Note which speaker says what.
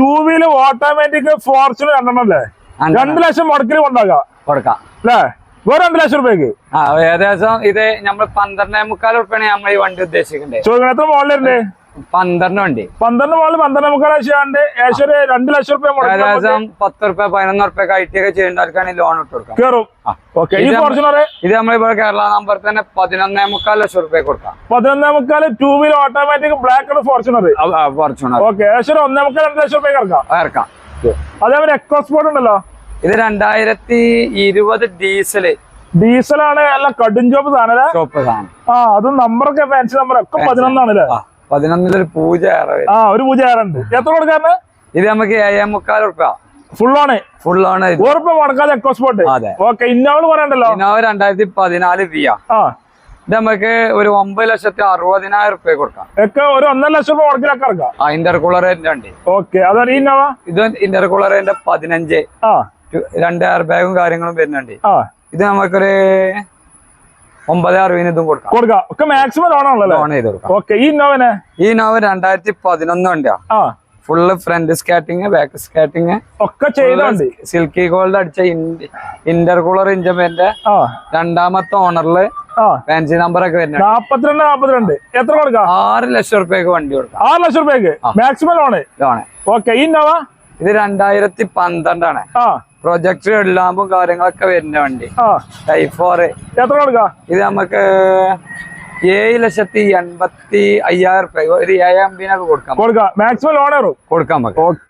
Speaker 1: Two wheeler automatic Fortuner രണ്ടെണ്ണം അല്ലേ? രണ്ട് ലക്ഷം മുടക്കിൽ കൊണ്ടാകാം
Speaker 2: കൊടുക്കാം.
Speaker 1: അല്ലേ? വേറെ രണ്ട് ലക്ഷം രൂപയ്ക്ക്?
Speaker 2: ആ ഏകദേശം ഇത് നമ്മൾ പന്ത്രണ്ടേ മുക്കാൽ ഉറുപ്പാണ് നമ്മൾ ഈ വണ്ടി ഉദ്ദേശിക്കുന്നത്
Speaker 1: ചോദിക്കണം എത്ര മോളിലുണ്ട്
Speaker 2: പന്ത്രണ്ട് വണ്ടി.
Speaker 1: പന്ത്രണ്ട് മുതൽ പന്ത്രണ്ട് മുക്കാൽ ലക്ഷം ആണ്ട് ഏകദേശം ഒരു രണ്ട് ലക്ഷം രൂപ മുടക്കി
Speaker 2: ഏകദേശം പത്ത് റുപ്യ പതിനൊന്ന് റുപ്യ കയറ്റിയൊക്കെ ചെയ്യേണ്ടവർക്കാണ് ലോൺ ഇട്ട് കൊടുക്കാം.
Speaker 1: കയറും
Speaker 2: ഇത് നമ്മളിപ്പോ കേരള നമ്പർ തന്നെ പതിനൊന്നേ മുക്കാൽ ലക്ഷം റുപ്യ കൊടുക്കാം.
Speaker 1: പതിനൊന്നേ മുക്കാൽ two wheeler automatic black colour Fortuner
Speaker 2: Fortuner
Speaker 1: okay ഏകദേശം ഒന്നേ മുക്കാൽ രണ്ട് ലക്ഷം റുപ്യ ഇറക്കാം.
Speaker 2: ഇറക്കാം.
Speaker 1: അതേപോലെ എക്കോസ്പോർട്ട് ഉണ്ടല്ലോ?
Speaker 2: ഇത് രണ്ടായിരത്തി ഇരുപത് ഡീസൽ
Speaker 1: ഡീസലാണ് അല്ല കടും ചോപ്പ് സാധനം ആ അത് നമ്പറൊക്കെ ഫാൻസി നമ്പർ ഒക്കെ പതിനൊന്നാണ് അല്ലേ?
Speaker 2: ആ. പതിനൊന്നിലൊരു പൂജ
Speaker 1: ആ ഒരു പൂജ ആറുണ്ട് എത്ര കൊടുക്കാറ്
Speaker 2: ഇത് നമുക്ക് ഏഴേ മുക്കാൽ ഉറപ്പ
Speaker 1: ഫുൾ ആണ്
Speaker 2: ഫുൾ ആണ് ഇത്.
Speaker 1: ഉറപ്പ് മുടക്കാതെ എക്കോസ്പോട്ട്
Speaker 2: അതെ.
Speaker 1: ഓക്കെ ഇന്നോവ് പറയണ്ടല്ലോ?
Speaker 2: ഇന്നോവ രണ്ടായിരത്തി പതിനാല് വി ആ.
Speaker 1: ആ
Speaker 2: ഇത് നമുക്ക് ഒരു ഒമ്പത് ലക്ഷത്തി അറുപതിനായിരം റുപ്യ കൊടുക്കാം.
Speaker 1: ഒക്കെ ഒരു ഒന്നര ലക്ഷം രൂപ മുടക്കിലൊക്കെ ഇറക്കാം
Speaker 2: ആ ഇന്റർകൂളറിന്റെ വണ്ടി
Speaker 1: ഓക്കെ അതാണ് ഇന്നോവ?
Speaker 2: ഇത് ഇന്റർകൂളറിന്റെ പതിനഞ്ച്.
Speaker 1: ആ.
Speaker 2: രണ്ട് എയർ ബാഗും കാര്യങ്ങളും വരുന്നുണ്ട്. ഇത് നമുക്കൊരു ഒമ്പത് അറുപതിന് ഇതും കൊടുക്കാം.
Speaker 1: കൊടുക്കാം. ഒക്കെ മാക്സിമം ലോൺ ആണല്ലോ
Speaker 2: ലോൺ ചെയ്ത് കൊടുക്കാം.
Speaker 1: ഓക്കെ ഈ ഇന്നോവനെ
Speaker 2: ഈ നോവ രണ്ടായിരത്തി പതിനൊന്ന് വണ്ടിയാ ഫുള്ള് ഫ്രണ്ട് സ്കാറ്റിങ് ബാക്ക് സ്കാറ്റിങ്
Speaker 1: ഒക്കെ ചെയ്തോണ്ട്
Speaker 2: സിൽക്കി ഗോൾഡ് അടിച്ച ഇന്റർകൂളർ ഇഞ്ചമെന്റ് രണ്ടാമത്തെ
Speaker 1: ഓണറിൽ
Speaker 2: ഫാൻസി നമ്പർ ഒക്കെ വരുന്നത്
Speaker 1: നാപ്പത്തിരണ്ട് നാപ്പത്തിരണ്ട്. എത്ര കൊടുക്കാം?
Speaker 2: ആറ് ലക്ഷം റുപ്യക്ക് വണ്ടി കൊടുക്കാം.
Speaker 1: ആറ് ലക്ഷം റുപ്യക്ക്. മാക്സിമം ലോണ്
Speaker 2: ലോണ്
Speaker 1: ഓക്കെ ഈ ഇന്നോവ
Speaker 2: ഇത് രണ്ടായിരത്തി പന്ത്രണ്ടാണ്
Speaker 1: ആ
Speaker 2: പ്രൊജക്ട് എല്ലാം കാര്യങ്ങളൊക്കെ വരുന്ന വണ്ടി.
Speaker 1: ആ.
Speaker 2: ടൈപ്പ് ഫോർ
Speaker 1: എത്ര കൊടുക്കാം?
Speaker 2: ഇത് നമുക്ക് ഏഴ് ലക്ഷത്തി എൺപത്തി അയ്യായിരം റുപ്യ. ഒരു ഏഴാം ബിനൊക്കെ കൊടുക്കാം.
Speaker 1: കൊടുക്കാം. മാക്സിമം ലോൺ
Speaker 2: കൊടുക്കാം നമുക്ക്.